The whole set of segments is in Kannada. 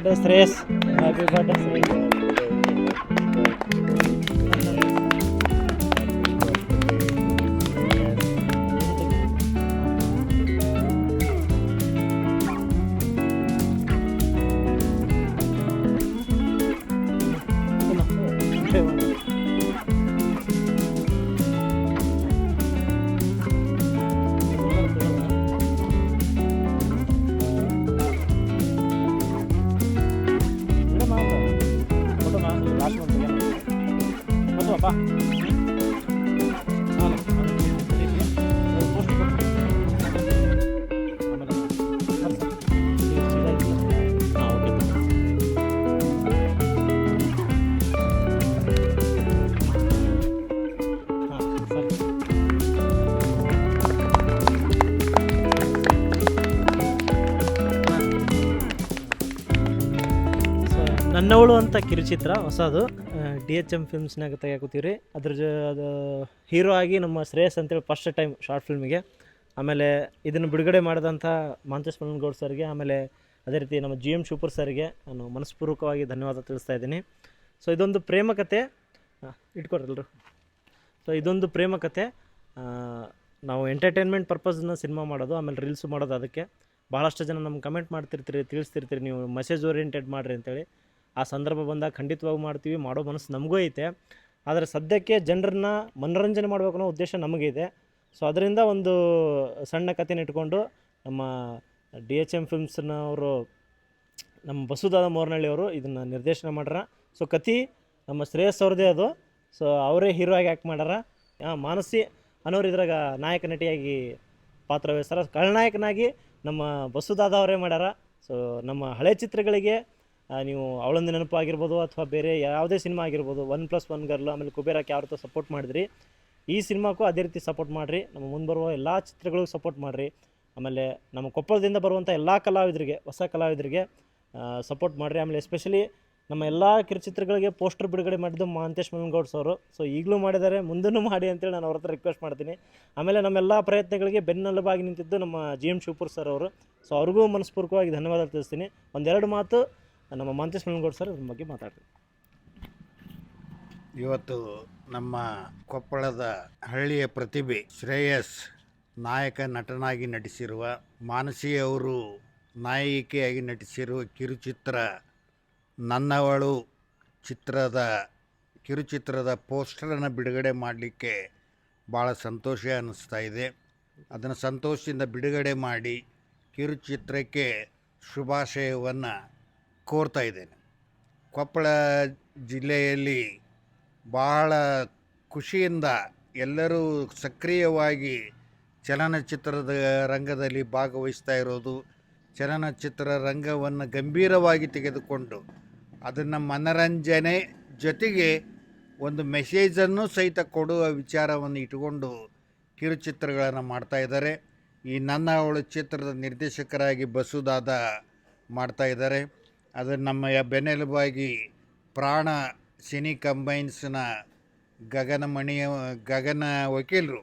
das três. Vai, vai. ನನ್ನವಳು ಅಂತ ಕಿರುಚಿತ್ರ, ಹೊಸದು. ಡಿ ಎಚ್ ಎಂ ಫಿಲ್ಮ್ಸ್ನಾಗ ರೀ ಅದ್ರ ಜೊ, ಅದು ಹೀರೋ ಆಗಿ ನಮ್ಮ ಶ್ರೇಯಸ್ ಅಂತೇಳಿ ಫಸ್ಟ್ ಟೈಮ್ ಶಾರ್ಟ್ ಫಿಲ್ಮಿಗೆ ಆಮೇಲೆ ಇದನ್ನು ಬಿಡುಗಡೆ ಮಾಡಿದಂಥ ಮಾಂತೇಶ್ ಮಲ್ಲನಗೌಡ ಸರ್ಗೆ, ಆಮೇಲೆ ಅದೇ ರೀತಿ ನಮ್ಮ ಜಿ ಎಂ ಶೂಪರ್ ಸರ್ಗೆ ನಾನು ಮನಸ್ಪೂರ್ವಕವಾಗಿ ಧನ್ಯವಾದ ತಿಳಿಸ್ತಾ ಇದ್ದೀನಿ. ಸೊ ಇದೊಂದು ಪ್ರೇಮ ಕತೆ. ಇಟ್ಕೊಡ್ರಲ್ರು. ಸೊ ಇದೊಂದು ಪ್ರೇಮ ಕತೆ. ನಾವು ಎಂಟರ್ಟೈನ್ಮೆಂಟ್ ಪರ್ಪಸ್ನ ಸಿನಿಮಾ ಮಾಡೋದು, ಆಮೇಲೆ ರೀಲ್ಸ್ ಮಾಡೋದು ಅದಕ್ಕೆ. ಭಾಳಷ್ಟು ಜನ ನಮ್ಗೆ ಕಮೆಂಟ್ ಮಾಡ್ತಿರ್ತೀರಿ, ತಿಳಿಸ್ತಿರ್ತೀರಿ, ನೀವು ಮೆಸೇಜ್ ಓರಿಯೆಂಟೆಡ್ ಮಾಡಿರಿ ಅಂತೇಳಿ. ಆ ಸಂದರ್ಭ ಬಂದಾಗ ಖಂಡಿತವಾಗಿ ಮಾಡ್ತೀವಿ, ಮಾಡೋ ಮನಸ್ಸು ನಮಗೂ ಐತೆ. ಆದರೆ ಸದ್ಯಕ್ಕೆ ಜನರನ್ನ ಮನೋರಂಜನೆ ಮಾಡಬೇಕು ಅನ್ನೋ ಉದ್ದೇಶ ನಮಗಿದೆ. ಸೊ ಅದರಿಂದ ಒಂದು ಸಣ್ಣ ಕಥೆನ ಇಟ್ಕೊಂಡು ನಮ್ಮ ಡಿ ಎಚ್ ಎಂ ಫಿಲ್ಮ್ಸ್ನವರು, ನಮ್ಮ ಬಸುದಾದ ಮೋರ್ನಳ್ಳಿ ಅವರು ಇದನ್ನು ನಿರ್ದೇಶನ ಮಾಡ್ಯಾರ. ಸೊ ಕತಿ ನಮ್ಮ ಶ್ರೇಯಸ್ ಅವ್ರದೇ ಅದು. ಸೊ ಅವರೇ ಹೀರೋ ಆಗಿ ಆ್ಯಕ್ಟ್ ಮಾಡ್ಯಾರ. ಮಾನಸಿ ಅನ್ನೋರು ಇದ್ರಾಗ ನಾಯಕ ನಟಿಯಾಗಿ ಪಾತ್ರ ವಹಿಸ್ತಾರ. ಖಳನಾಯಕನಾಗಿ ನಮ್ಮ ಬಸುದಾದ ಅವರೇ ಮಾಡ್ಯಾರ. ಸೊ ನಮ್ಮ ಹಳೆ ಚಿತ್ರಗಳಿಗೆ ನೀವು ಅವಳೊಂದು ನೆನಪು ಆಗಿರ್ಬೋದು ಅಥವಾ ಬೇರೆ ಯಾವುದೇ ಸಿನಿಮಾ ಆಗಿರ್ಬೋದು ಒನ್ ಪ್ಲಸ್ ಒನ್ ಗರ್ಲ್ ಆಮೇಲೆ ಕುಬೇರಕ್ಕೆ ಯಾವ ರೀತಿ ಸಪೋರ್ಟ್ ಮಾಡಿದ್ರಿ. ಈ ಸಿನಿಮಾಕ್ಕೂ ಅದೇ ರೀತಿ ಸಪೋರ್ಟ್ ಮಾಡಿರಿ. ನಮ್ಮ ಮುಂದೆ ಬರುವ ಎಲ್ಲ ಚಿತ್ರಗಳಿಗೂ ಸಪೋರ್ಟ್ ಮಾಡಿರಿ. ಆಮೇಲೆ ನಮ್ಮ ಕೊಪ್ಪಳದಿಂದ ಬರುವಂಥ ಎಲ್ಲ ಕಲಾವಿದರಿಗೆ, ಹೊಸ ಕಲಾವಿದರಿಗೆ ಸಪೋರ್ಟ್ ಮಾಡಿರಿ. ಆಮೇಲೆ ಎಸ್ಪೆಷಲಿ ನಮ್ಮ ಎಲ್ಲ ಕಿರುಚಿತ್ರಗಳಿಗೆ ಪೋಸ್ಟರ್ ಬಿಡುಗಡೆ ಮಾಡಿದ್ದು ಮಹಾಂತೇಶ್ ಮಲ್ಲನಗೌಡ್ಸ್ ಅವರು. ಸೊ ಈಗಲೂ ಮಾಡಿದ್ದಾರೆ ಮುಂದೂ ಮಾಡಿ ಅಂತೇಳಿ ನಾನು ಅವ್ರ ಹತ್ರ ರಿಕ್ವೆಸ್ಟ್ ಮಾಡ್ತೀನಿ. ಆಮೇಲೆ ನಮ್ಮೆಲ್ಲ ಪ್ರಯತ್ನಗಳಿಗೆ ಬೆನ್ನೆಲುಬಾಗಿ ನಿಂತಿದ್ದು ನಮ್ಮ ಜಿ ಎಂ ಶಿವಪುರ್ ಸರ್ ಅವರು. ಸೊ ಅವ್ರಿಗೂ ಮನಸ್ಪೂರ್ವಕವಾಗಿ ಧನ್ಯವಾದ ತಿಳಿಸ್ತೀನಿ. ಒಂದೆರಡು ಮಾತು ನಮ್ಮ ಮಂತ್ರಿ ಮಲ್ಲನಗೌಡ ಸರ್ ಅದ್ರ ಬಗ್ಗೆ ಮಾತಾಡ್ತೀವಿ ಇವತ್ತು ನಮ್ಮ ಕೊಪ್ಪಳದ ಹಳ್ಳಿಯ ಪ್ರತಿಭೆ ಶ್ರೇಯಸ್ ನಾಯಕ ನಟನಾಗಿ ನಟಿಸಿರುವ ಮಾನಸಿ ಅವರು ನಾಯಕಿಯಾಗಿ ನಟಿಸಿರುವ ಕಿರುಚಿತ್ರ ನನ್ನವಳು ಚಿತ್ರದ ಕಿರುಚಿತ್ರದ ಪೋಸ್ಟರನ್ನು ಬಿಡುಗಡೆ ಮಾಡಲಿಕ್ಕೆ ಭಾಳ ಸಂತೋಷ ಅನ್ನಿಸ್ತಾ ಇದೆ. ಅದನ್ನು ಸಂತೋಷದಿಂದ ಬಿಡುಗಡೆ ಮಾಡಿ ಕಿರುಚಿತ್ರಕ್ಕೆ ಶುಭಾಶಯವನ್ನು ಕೋರ್ತಾ ಇದ್ದೇನೆ. ಕೊಪ್ಪಳ ಜಿಲ್ಲೆಯಲ್ಲಿ ಬಹಳ ಖುಷಿಯಿಂದ ಎಲ್ಲರೂ ಸಕ್ರಿಯವಾಗಿ ಚಲನಚಿತ್ರದ ರಂಗದಲ್ಲಿ ಭಾಗವಹಿಸ್ತಾ ಇರೋದು, ಚಲನಚಿತ್ರ ರಂಗವನ್ನು ಗಂಭೀರವಾಗಿ ತೆಗೆದುಕೊಂಡು ಅದನ್ನು ಮನರಂಜನೆ ಜೊತೆಗೆ ಒಂದು ಮೆಸೇಜನ್ನು ಸಹಿತ ಕೊಡುವ ವಿಚಾರವನ್ನು ಇಟ್ಟುಕೊಂಡು ಕಿರುಚಿತ್ರಗಳನ್ನು ಮಾಡ್ತಾ ಇದ್ದಾರೆ. ಈ ನನ್ನ ಅವಳು ಚಿತ್ರದ ನಿರ್ದೇಶಕರಾಗಿ ಬಸುದಾದ ಮಾಡ್ತಾ ಇದ್ದಾರೆ. ಅದು ನಮ್ಮ ಬೆನ್ನೆಲುಬಾಗಿ ಪ್ರಾಣ ಸಿನಿ ಕಂಬೈನ್ಸ್ನ ಗಗನಮಣಿಯ ಗಗನ ವಕೀಲರು.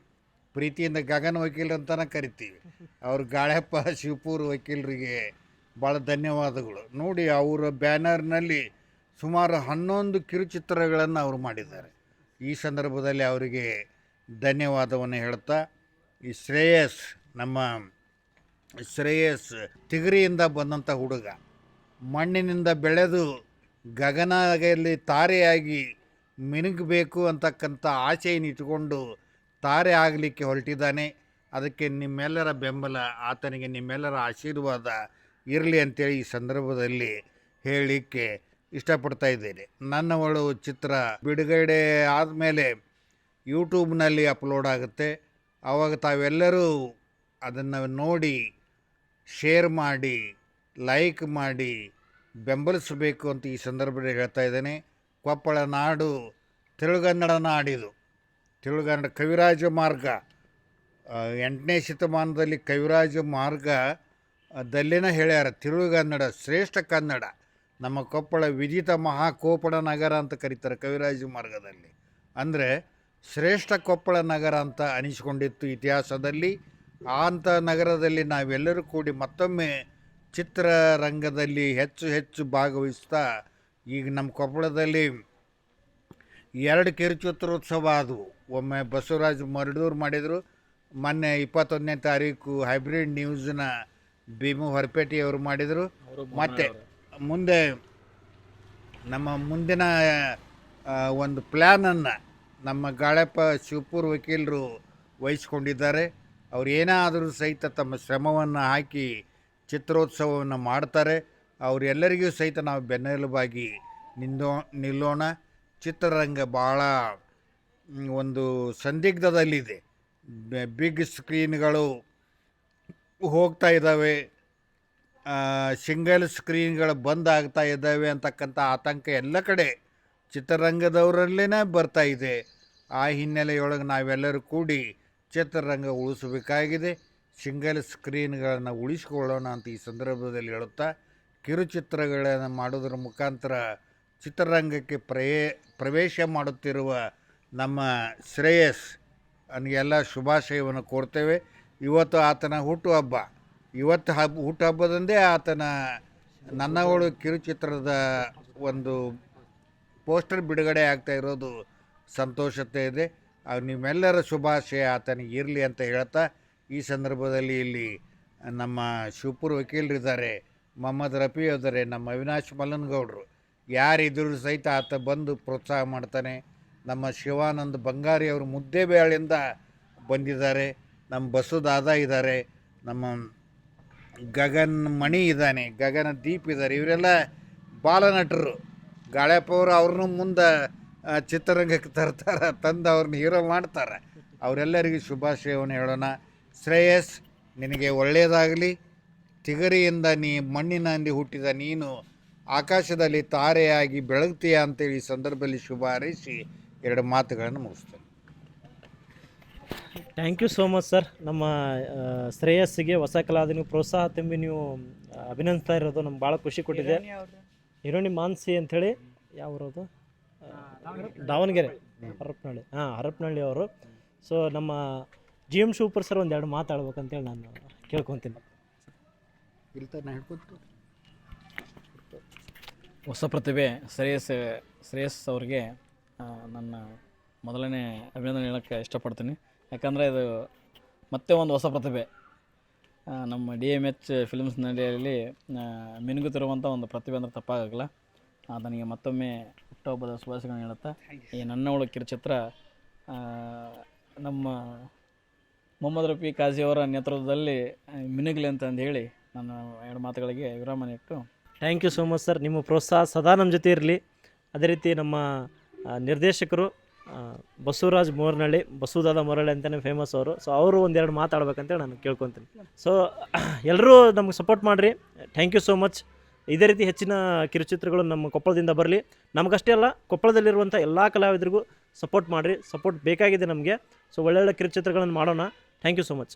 ಪ್ರೀತಿಯಿಂದ ಗಗನ ವಕೀಲರು ಅಂತಲೇ ಕರಿತೀವಿ. ಅವ್ರು ಗಾಳ್ಯಪ್ಪ ಶಿವಪುರ ವಕೀಲರಿಗೆ ಭಾಳ ಧನ್ಯವಾದಗಳು. ನೋಡಿ ಅವರ ಬ್ಯಾನರ್ನಲ್ಲಿ ಸುಮಾರು ಹನ್ನೊಂದು ಕಿರುಚಿತ್ರಗಳನ್ನು ಅವರು ಮಾಡಿದ್ದಾರೆ. ಈ ಸಂದರ್ಭದಲ್ಲಿ ಅವರಿಗೆ ಧನ್ಯವಾದವನ್ನು ಹೇಳ್ತಾ, ಈ ಶ್ರೇಯಸ್ ನಮ್ಮ ಶ್ರೇಯಸ್ ತಿಗರಿಯಿಂದ ಬಂದಂಥ ಹುಡುಗ. ಮಣ್ಣಿನಿಂದ ಬೆಳೆದು ಗಗನದಲ್ಲಿ ತಾರೆಯಾಗಿ ಮಿನುಗಬೇಕು ಅಂತಕ್ಕಂಥ ಆಸೆಯನ್ನು ಇಟ್ಟುಕೊಂಡು ತಾರೆ ಆಗಲಿಕ್ಕೆ ಹೊರಟಿದ್ದಾನೆ. ಅದಕ್ಕೆ ನಿಮ್ಮೆಲ್ಲರ ಬೆಂಬಲ, ಆತನಿಗೆ ನಿಮ್ಮೆಲ್ಲರ ಆಶೀರ್ವಾದ ಇರಲಿ ಅಂತೇಳಿ ಈ ಸಂದರ್ಭದಲ್ಲಿ ಹೇಳಲಿಕ್ಕೆ ಇಷ್ಟಪಡ್ತಾ ಇದ್ದೇನೆ. ನನ್ನವಳು ಚಿತ್ರ ಬಿಡುಗಡೆ ಆದಮೇಲೆ ಯೂಟ್ಯೂಬ್ನಲ್ಲಿ ಅಪ್ಲೋಡ್ ಆಗುತ್ತೆ. ಆವಾಗ ತಾವೆಲ್ಲರೂ ಅದನ್ನು ನೋಡಿ, ಶೇರ್ ಮಾಡಿ ಲೈಕ್ ಮಾಡಿ ಬೆಂಬಲಿಸಬೇಕು ಅಂತ ಈ ಸಂದರ್ಭದಲ್ಲಿ ಹೇಳ್ತಾ ಇದ್ದೇನೆ. ಕೊಪ್ಪಳ ನಾಡು ತೆಲುಗನ್ನಡ ನಾಡಿದು. ತೆಲುಗನ್ನಡ ಕವಿರಾಜ ಮಾರ್ಗ. ಎಂಟನೇ ಶತಮಾನದಲ್ಲಿ ಕವಿರಾಜ ಮಾರ್ಗ ದಲ್ಲಿನ ಹೇಳ್ಯಾರ, ತಿರುಗನ್ನಡ, ಶ್ರೇಷ್ಠ ಕನ್ನಡ. ನಮ್ಮ ಕೊಪ್ಪಳ ವಿಜಿತ ಮಹಾಕೋಪಣ ನಗರ ಅಂತ ಕರೀತಾರೆ ಕವಿರಾಜ ಮಾರ್ಗದಲ್ಲಿ. ಅಂದರೆ ಶ್ರೇಷ್ಠ ಕೊಪ್ಪಳ ನಗರ ಅಂತ ಅನಿಸಿಕೊಂಡಿತ್ತು ಇತಿಹಾಸದಲ್ಲಿ. ಆ ನಗರದಲ್ಲಿ ನಾವೆಲ್ಲರೂ ಕೂಡಿ ಮತ್ತೊಮ್ಮೆ ಚಿತ್ರರಂಗದಲ್ಲಿ ಹೆಚ್ಚು ಹೆಚ್ಚು ಭಾಗವಹಿಸ್ತಾ ಈಗ ನಮ್ಮ ಕೊಪ್ಪಳದಲ್ಲಿ ಎರಡು ಕಿರುಚಿತ್ರೋತ್ಸವ ಆದವು. ಒಮ್ಮೆ ಬಸವರಾಜ್ ಮರಡೂರು ಮಾಡಿದರು ಮೊನ್ನೆ ಇಪ್ಪತ್ತೊಂದನೇ ತಾರೀಕು ಹೈಬ್ರಿಡ್ ನ್ಯೂಸ್ನ ಭೀಮು ಹೊರಪೇಟೆಯವರು ಮಾಡಿದರು. ಮತ್ತು ಮುಂದೆ ನಮ್ಮ ಮುಂದಿನ ಒಂದು ಪ್ಲ್ಯಾನನ್ನು ನಮ್ಮ ಗಾಳೆಪ್ಪ ಶಿವಪುರ್ ವಕೀಲರು ವಹಿಸ್ಕೊಂಡಿದ್ದಾರೆ. ಅವ್ರು ಏನಾದರೂ ಸಹಿತ ತಮ್ಮ ಶ್ರಮವನ್ನು ಹಾಕಿ ಚಿತ್ರೋತ್ಸವವನ್ನು ಮಾಡ್ತಾರೆ. ಅವರೆಲ್ಲರಿಗೂ ಸಹಿತ ನಾವು ಬೆನ್ನೆಲುಬಾಗಿ ನಿಂದೋ, ನಿಲ್ಲೋಣ. ಚಿತ್ರರಂಗ ಭಾಳ ಒಂದು ಸಂದಿಗ್ಧದಲ್ಲಿದೆ. ಬಿಗ್ ಸ್ಕ್ರೀನ್ಗಳು ಹೋಗ್ತಾ ಇದ್ದಾವೆ. ಸಿಂಗಲ್ ಸ್ಕ್ರೀನ್ಗಳು ಬಂದ್ ಆಗ್ತಾ ಇದ್ದಾವೆ ಅಂತಕ್ಕಂಥ ಆತಂಕ ಎಲ್ಲ ಕಡೆ ಚಿತ್ರರಂಗದವರಲ್ಲೇ ಬರ್ತಾ ಇದೆ. ಆ ಹಿನ್ನೆಲೆಯೊಳಗೆ ನಾವೆಲ್ಲರೂ ಕೂಡಿ ಚಿತ್ರರಂಗ ಉಳಿಸಬೇಕಾಗಿದೆ. ಸಿಂಗಲ್ ಸ್ಕ್ರೀನ್ಗಳನ್ನು ಉಳಿಸಿಕೊಳ್ಳೋಣ ಅಂತ ಈ ಸಂದರ್ಭದಲ್ಲಿ ಹೇಳುತ್ತಾ, ಕಿರುಚಿತ್ರಗಳನ್ನು ಮಾಡೋದ್ರ ಮುಖಾಂತರ ಚಿತ್ರರಂಗಕ್ಕೆ ಪ್ರಯೇ ಪ್ರವೇಶ ಮಾಡುತ್ತಿರುವ ನಮ್ಮ ಶ್ರೇಯಸ್ ಅವನಿಗೆಲ್ಲ ಶುಭಾಶಯವನ್ನು ಕೋರ್ತೇವೆ. ಇವತ್ತು ಆತನ ಹುಟ್ಟುಹಬ್ಬ ಇವತ್ತು ಹಬ್ಬ ಹುಟ್ಟುಹಬ್ಬದಂದೇ ಆತನ ನನ್ನವಳು ಕಿರುಚಿತ್ರದ ಒಂದು ಪೋಸ್ಟರ್ ಬಿಡುಗಡೆ ಆಗ್ತಾ ಇರೋದು ಸಂತೋಷತೆ ಇದೆ. ನಿಮ್ಮೆಲ್ಲರ ಶುಭಾಶಯ ಆತನಿಗೆ ಇರಲಿ ಅಂತ ಹೇಳ್ತಾ ಈ ಸಂದರ್ಭದಲ್ಲಿ ಇಲ್ಲಿ ನಮ್ಮ ಶಿವಪುರ ವಕೀಲರಿದ್ದಾರೆ. ಮೊಹಮ್ಮದ್ ರಫಿ ಅದರೆ ನಮ್ಮ ಅವಿನಾಶ್ ಮಲ್ಲನಗೌಡರು. ಯಾರಿದ್ದರೂ ಸಹಿತ ಆತ ಬಂದು ಪ್ರೋತ್ಸಾಹ ಮಾಡ್ತಾನೆ. ನಮ್ಮ ಶಿವಾನಂದ್ ಬಂಗಾರಿ ಅವರು ಮುದ್ದೇಬೇಳಿಂದ ಬಂದಿದ್ದಾರೆ. ನಮ್ಮ ಬಸು ದಾದಾ ಇದ್ದಾರೆ. ನಮ್ಮ ಗಗನ್ ಮಣಿ ಇದ್ದಾನೆ. ಗಗನ ದೀಪ್ ಇದ್ದಾರೆ. ಇವರೆಲ್ಲ ಬಾಲನಟರು. ಗಾಳ್ಯಪ್ಪ ಅವರು ಅವ್ರನ್ನೂ ಮುಂದೆ ಚಿತ್ರರಂಗಕ್ಕೆ ತರ್ತಾರೆ, ತಂದು ಅವ್ರನ್ನ ಹೀರೋ ಮಾಡ್ತಾರೆ. ಅವರೆಲ್ಲರಿಗೂ ಶುಭಾಶಯವನ್ನು ಹೇಳೋಣ. ಶ್ರೇಯಸ್ ನಿನಗೆ ಒಳ್ಳೆಯದಾಗಲಿ. ತಿಗರಿಯಿಂದ ನೀ ಮಣ್ಣಿನಲ್ಲಿ ಹುಟ್ಟಿದ ನೀನು ಆಕಾಶದಲ್ಲಿ ತಾರೆಯಾಗಿ ಬೆಳಗ್ತೀಯ ಅಂತೇಳಿ ಈ ಸಂದರ್ಭದಲ್ಲಿ ಶುಭ ಹಾರೈಸಿ ಎರಡು ಮಾತುಗಳನ್ನು ಮುಗಿಸ್ತೇನೆ. Thank you so much sir ನಮ್ಮ ಶ್ರೇಯಸ್ಸಿಗೆ ಹೊಸ ಕಲಾವಿದನಿಗೆ ಪ್ರೋತ್ಸಾಹ ತುಂಬಿ ನೀವು ಅಭಿನಂದಿಸ್ತಾ ಇರೋದು ನಮ್ಗೆ ಭಾಳ ಖುಷಿ ಕೊಟ್ಟಿದೆ. ಹಿರೋಣಿ ಮಾನ್ಸಿ ಅಂಥೇಳಿ ಯಾವ್ರದು ದಾವಣಗೆರೆ. ಹರಪನಹಳ್ಳಿ. ಹಾಂ ಹರಪನಹಳ್ಳಿ ಅವರು. ಸೊ ನಮ್ಮ ಜಿ ಎಂ ಶಿವಪುರ್ ಸರ್ ಒಂದೆರಡು ಮಾತಾಡ್ಬೇಕಂತೇಳಿ ನಾನು ಕೇಳ್ಕೊತೀನಿ. ಹೊಸ ಪ್ರತಿಭೆ ಶ್ರೇಯಸ್ ಶ್ರೇಯಸ್ ಅವ್ರಿಗೆ ಆ, ನನ್ನ ಮೊದಲನೇ ಅಭಿನಂದನೆ ಹೇಳೋಕ್ಕೆ ಇಷ್ಟಪಡ್ತೀನಿ. ಯಾಕಂದರೆ ಇದು ಮತ್ತೆ ಒಂದು ಹೊಸ ಪ್ರತಿಭೆ. ಆ, ನಮ್ಮ ಡಿ ಎಂ ಎಚ್ ಫಿಲ್ಮ್ಸ್ ನಡೆಯಲ್ಲಿ ಮಿನುಗುತ್ತಿರುವಂಥ ಒಂದು ಪ್ರತಿಭೆ ಅಂದರೆ ತಪ್ಪಾಗಲ್ಲ. ನನಗೆ ಮತ್ತೊಮ್ಮೆ ಹುಟ್ಟುಹಬ್ಬದ ಶುಭಾಶಯಗಳನ್ನು ಹೇಳುತ್ತಾ ಈ ನನ್ನವಳು ಕಿರುಚಿತ್ರ ಆ, ನಮ್ಮ ಮೊಹಮ್ಮದ್ ರಫಿ ಖಾಜಿ ಅವರ ನೇತೃತ್ವದಲ್ಲಿ ಮಿನುಗಲಿ ಅಂತಂದು ಹೇಳಿ ನನ್ನ ಎರಡು ಮಾತುಗಳಿಗೆ ವಿರಾಮ ಇಟ್ಟು. Thank you so much sir ನಿಮ್ಮ ಪ್ರೋತ್ಸಾಹ ಸದಾ ನಮ್ಮ ಜೊತೆ ಇರಲಿ. ಅದೇ ರೀತಿ ನಮ್ಮ ನಿರ್ದೇಶಕರು ಬಸವರಾಜ್ ಮೋರ್ನಳ್ಳಿ, ಬಸವದಾದ ಮೊರಳ್ಳಿ ಅಂತಲೇ ಫೇಮಸ್ ಅವರು. ಸೊ ಅವರು ಒಂದೆರಡು ಮಾತಾಡ್ಬೇಕಂತೇಳಿ ನಾನು ಕೇಳ್ಕೊತೀನಿ. ಸೊ ಎಲ್ಲರೂ ನಮ್ಗೆ ಸಪೋರ್ಟ್ ಮಾಡಿರಿ. ಥ್ಯಾಂಕ್ ಯು ಸೋ ಮಚ್ ಇದೇ ರೀತಿ ಹೆಚ್ಚಿನ ಕಿರುಚಿತ್ರಗಳು ನಮ್ಮ ಕೊಪ್ಪಳದಿಂದ ಬರಲಿ. ನಮಗಷ್ಟೇ ಅಲ್ಲ, ಕೊಪ್ಪಳದಲ್ಲಿರುವಂಥ ಎಲ್ಲ ಕಲಾವಿದರಿಗೂ ಸಪೋರ್ಟ್ ಮಾಡಿರಿ. ಸಪೋರ್ಟ್ ಬೇಕಾಗಿದೆ ನಮಗೆ. ಸೊ ಒಳ್ಳೊಳ್ಳೆ ಕಿರುಚಿತ್ರಗಳನ್ನು ಮಾಡೋಣ. Thank you so much